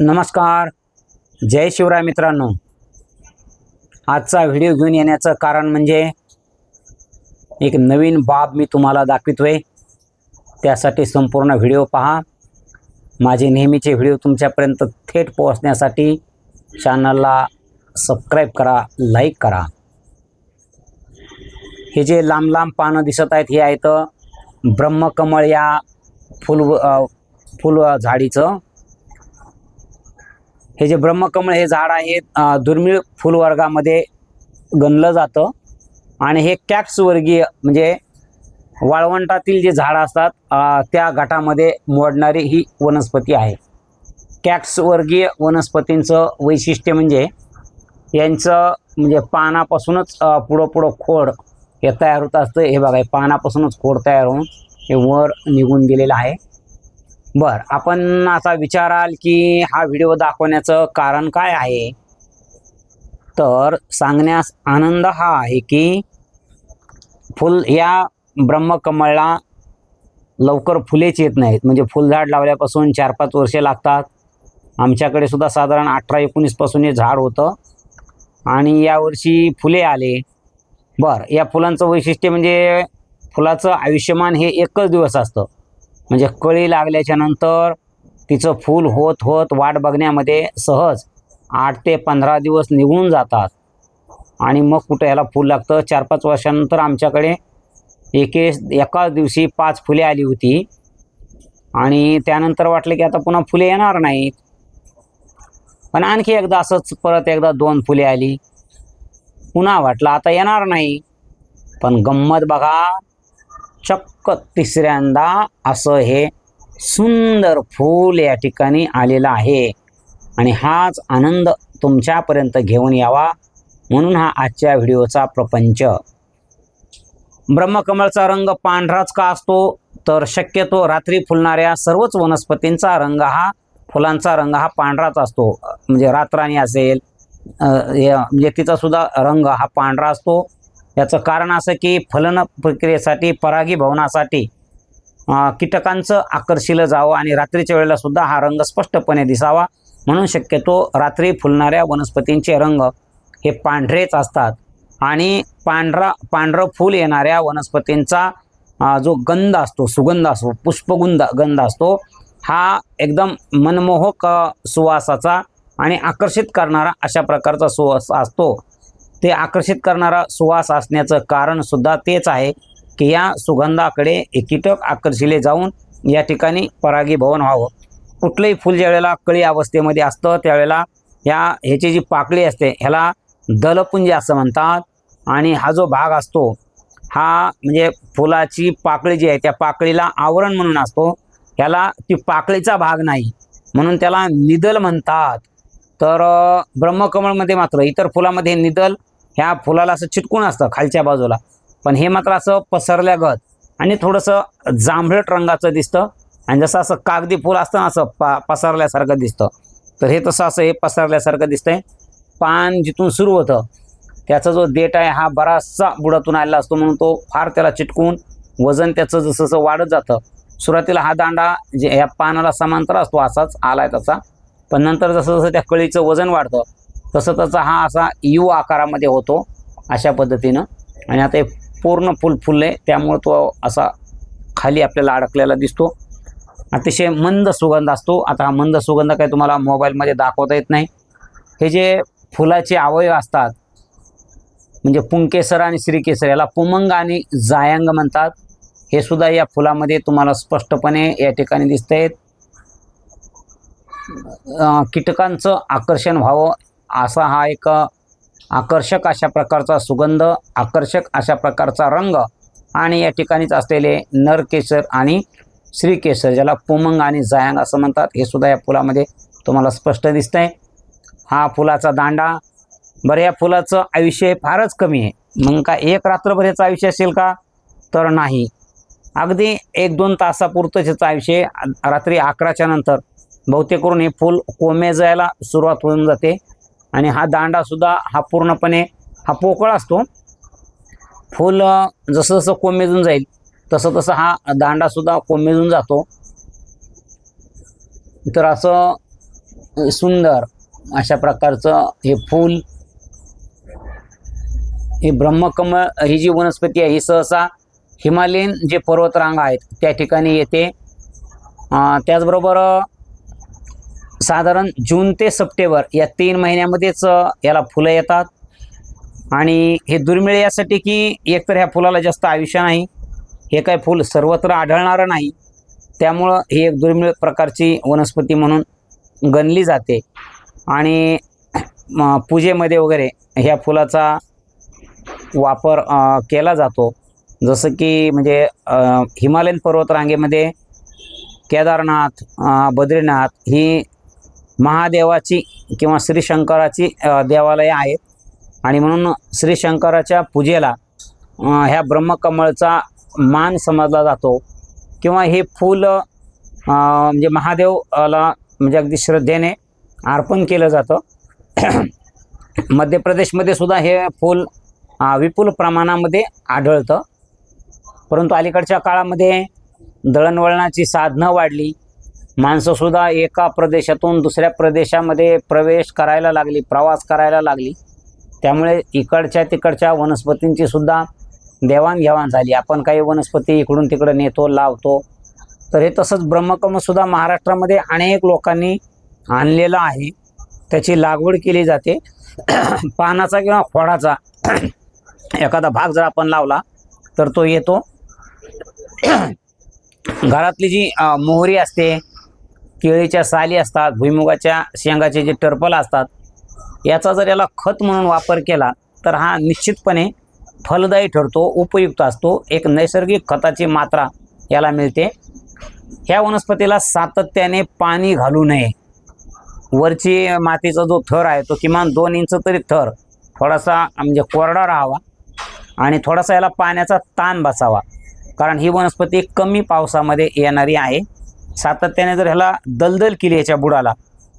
नमस्कार. जय शिवराय मित्रांनो. आजचा व्हिडिओ घेऊन येण्याचं कारण म्हणजे एक नवीन बाब मी तुम्हाला दाखवितोय. त्यासाठी संपूर्ण व्हिडिओ पहा. माझे नेहमीचे व्हिडिओ तुमच्यापर्यंत थेट पोहोचण्यासाठी चॅनलला सबस्क्राईब करा लाईक करा. हे जे लांब लांब पानं दिसत आहेत हे आहेत ब्रह्मकमळ या फुल फुल झाडीचं हे जे ब्रह्मकमळ हे झाड आहे दुर्मिळ फुलवर्गामध्ये गणलं जातं. आणि हे कॅक्स वर्गीय म्हणजे वाळवंटातील जे झाडं असतात त्या गटामध्ये मोडणारी ही वनस्पती आहे. कॅक्स वर्गीय वनस्पतींचं वैशिष्ट्य म्हणजे यांचं म्हणजे पानापासूनच पुढं पुढं खोड हे तयार होत असतं. हे बघा पानापासूनच खोड तयार होऊन हे वर निघून गेलेलं आहे. बर आपण असा विचाराल की हा व्हिडिओ दाखवण्याचं कारण काय आहे? तर सांगण्यास आनंद हा आहे की फुल या ब्रह्मकमळला लवकर फुलेच येत नाहीत. म्हणजे फुलझाड लावल्यापासून चार पाच वर्षे लागतात. आमच्याकडे सुद्धा साधारण अठरा एकोणीसपासून हे झाड होतं. आणि यावर्षी फुले आले. बर या फुलांचं वैशिष्ट्य म्हणजे फुलाचं आयुष्यमान हे एकच दिवस असतं. म्हणजे कळी लागल्याच्या नंतर तिचं फूल होत होत वाट बघण्यामध्ये सहज आठ ते पंधरा दिवस निघून जातात. आणि मग कुठं याला फूल लागतं? चार पाच वर्षानंतर आमच्याकडे एके एकाच दिवशी पाच फुले आली होती. आणि त्यानंतर वाटलं की आता पुन्हा फुले येणार नाहीत. पण आणखी एकदा असंच परत एकदा दोन फुले आली. पुन्हा वाटलं आता येणार नाही. पण गंमत बघा चक्क तिसऱ्यांदा असं हे सुंदर फूल या ठिकाणी आलेलं आहे. आणि हाच आनंद तुमच्यापर्यंत घेऊन यावा म्हणून हा आजच्या व्हिडिओचा प्रपंच. ब्रह्मकमळचा रंग पांढराच का असतो? तर शक्यतो रात्री फुलणाऱ्या सर्वच वनस्पतींचा रंग हा फुलांचा रंग हा पांढराच असतो. म्हणजे रातराणी असेल म्हणजे तिचा सुद्धा रंग हा पांढरा असतो. याचं कारण असं की फलन प्रक्रियेसाठी परागीभवनासाठी कीटकांचं आकर्षिलं जावं आणि रात्रीच्या वेळेला सुद्धा हा रंग स्पष्टपणे दिसावा. म्हणून शक्यतो रात्री फुलणाऱ्या वनस्पतींचे रंग हे पांढरेच असतात. आणि पांढरा पांढरं फूल येणाऱ्या वनस्पतींचा जो गंध असतो सुगंध असतो पुष्पगुंध गंध असतो हा एकदम मनमोहक सुवासाचा आणि आकर्षित करणारा अशा प्रकारचा सुवास असतो. ते आकर्षित करणारा सुवास असण्याचं कारण सुद्धा तेच आहे की या सुगंधाकडे हे कीटक आकर्षिले जाऊन या ठिकाणी परागीभवन व्हावं. कुठलंही फूल ज्यावेळेला कळी अवस्थेमध्ये असतं त्यावेळेला ह्या ह्याची जी पाकळी असते ह्याला दलपुंज असं म्हणतात. आणि हा जो भाग असतो हा म्हणजे फुलाची पाकळी जी आहे त्या पाकळीला आवरण म्हणून असतो. ह्याला ती पाकळीचा भाग नाही म्हणून त्याला निदल म्हणतात. तर ब्रह्मकमळमध्ये मात्र इतर फुलामध्ये निदल ह्या फुलाला असं चिटकून असतं खालच्या बाजूला. पण हे मात्र असं पसरल्या गत. आणि थोडंसं जांभळट रंगाचं दिसतं. आणि जसं असं कागदी फुल असतं ना असं पा पसरल्यासारखं दिसतं. तर हे तसं असं हे पसरल्यासारखं दिसतंय. पान जिथून सुरू होतं त्याचा जो देठ आहे हा बराचसा बुडातून आलेला असतो. म्हणून तो फार त्याला चिटकून वजन त्याचं जसं जसं वाढत जातं सुरुवातीला हा दांडा जे या पानाला समांतर असतो असाच आलाय तसा. पण नंतर जसं जसं त्या कळीचं वजन वाढतं तसं तसा हा असा यू आकारामध्ये होतो अशा पद्धतीनं. आणि आता हे पूर्ण फुल फुलले त्यामुळं तो असा खाली आपल्याला अडकलेला दिसतो. अतिशय मंद सुगंध असतो. आता हा मंद सुगंध काही तुम्हाला मोबाईलमध्ये दाखवता येत नाही. हे जे फुलाचे अवयव असतात म्हणजे पुंकेसर आणि श्रीकेसर याला पुमंग आणि जायंग म्हणतात. हे सुद्धा या फुलामध्ये तुम्हाला स्पष्टपणे या ठिकाणी दिसत आहेत कीटकांचं आकर्षण व्हावं असा हा एक आकर्षक अशा प्रकारचा सुगंध आकर्षक अशा प्रकारचा रंग आणि या ठिकाणीच असलेले नरकेसर आणि श्रीकेसर ज्याला पुमंग आणि जायांग असं म्हणतात हे सुद्धा या फुलामध्ये तुम्हाला स्पष्ट दिसतंय. हा फुलाचा दांडा बरं या फुलाचं आयुष्य फारच कमी आहे. मग का एक रात्रभर याचं आयुष्य असेल का? तर नाही. अगदी एक दोन तासापुरतंच याचं आयुष्य आहे. रात्री अकराच्या नंतर बहुतेक करून हे फूल कोमेजायला सुरुवात होऊन जाते. आणि हा दांडासुद्धा हा पूर्णपणे हा पोकळ असतो. फूल जसं जसं कोमेजून जाईल तसं तसं हा दांडासुद्धा कोमेजून जातो. तर असं सुंदर अशा प्रकारचं हे फूल हे ब्रह्मकमळ ही जी वनस्पती आहे ही सहसा हिमालयीन जे पर्वतरांग आहेत त्या ठिकाणी येते. त्याचबरोबर साधारण जून ते सप्टेंबर या तीन महिन्यामध्येच याला फुलं येतात. आणि हे दुर्मिळ यासाठी की एकतर ह्या फुलाला जास्त आयुष्य नाही हे काय फूल सर्वत्र आढळणारं नाही त्यामुळं ही एक दुर्मिळ प्रकारची वनस्पती म्हणून गणली जाते. आणि पूजेमध्ये वगैरे ह्या फुलाचा वापर केला जातो. जसं की म्हणजे हिमालयन पर्वतरांगेमध्ये केदारनाथ बद्रीनाथ ही महादेवाची किंवा श्री शंकराची देवालयं आहेत. आणि म्हणून श्री शंकराच्या पूजेला ह्या ब्रह्मकमळचा मान समजला जातो. किंवा हे फूल म्हणजे महादेवला म्हणजे अगदी श्रद्धेने अर्पण केलं जातं. मध्य प्रदेशमध्ये सुद्धा हे फूल विपुल प्रमाणामध्ये आढळतं. परंतु अलीकडच्या काळामध्ये दळणवळणाची साधनं वाढली. माणसंसुद्धा एका प्रदेशातून दुसऱ्या प्रदेशामध्ये प्रवेश करायला लागली प्रवास करायला लागली. त्यामुळे इकडच्या तिकडच्या वनस्पतींची सुद्धा देवाणघेवाण झाली. आपण काही वनस्पती इकडून तिकडं नेतो लावतो. तर हे तसंच ब्रह्मकमसुद्धा महाराष्ट्रामध्ये अनेक लोकांनी आणलेलं आहे. त्याची लागवड केली जाते. पानाचा किंवा खोडाचा एखादा भाग जर आपण लावला तर तो येतो. घरातली जी मोहरी असते केळीच्या साली असतात भुईमुगाच्या शेंगाचे जे टर्पल असतात याचा जर याला खत म्हणून वापर केला तर हा निश्चितपणे फलदायी ठरतो उपयुक्त असतो. एक नैसर्गिक खताची मात्रा याला मिळते. ह्या वनस्पतीला सातत्याने पाणी घालू नये. वरची मातीचा जो थर आहे तो किमान दोन इंच तरी थर थोडासा म्हणजे कोरडा राहावा आणि थोडासा याला पाण्याचा ताण बसावा. कारण ही वनस्पती कमी पावसामध्ये येणारी आहे. सातत्याने जर ह्याला दलदल केली याच्या बुडाला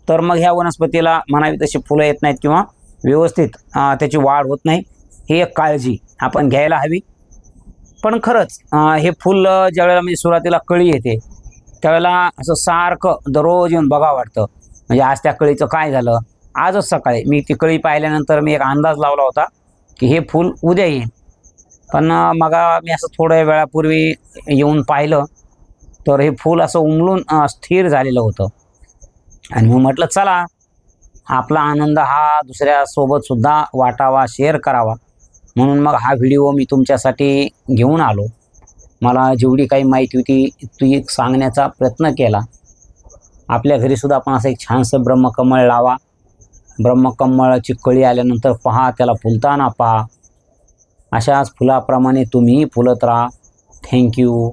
तर मग ह्या वनस्पतीला म्हणावी तशी फुलं येत नाहीत किंवा व्यवस्थित त्याची वाढ होत नाही. ही एक काळजी आपण घ्यायला हवी. पण खरंच हे फुल ज्यावेळेला म्हणजे सुरुवातीला कळी येते त्यावेळेला असं सारखं दररोज येऊन बघा वाटतं. म्हणजे आज त्या कळीचं काय झालं? आजच सकाळी मी ती कळी पाहिल्यानंतर मी एक अंदाज लावला होता की हे फूल उद्या येईल. पण मगा मी असं थोड्या वेळापूर्वी येऊन पाहिलं तर हे फूल असं उमलून स्थिर झालेलं होतं. आणि मग म्हटलं चला आपला आनंद हा दुसऱ्यासोबत सुद्धा वाटावा शेअर करावा. म्हणून मग हा व्हिडिओ मी तुमच्यासाठी घेऊन आलो. मला जेवढी काही माहिती होती ती सांगण्याचा प्रयत्न केला. आपल्या घरीसुद्धा आपण असं एक छानसं ब्रह्मकमळ लावा. ब्रह्मकमळाची कळी आल्यानंतर पहा त्याला फुलताना पहा. अशाच फुलाप्रमाणे तुम्हीही फुलत राहा. थँक्यू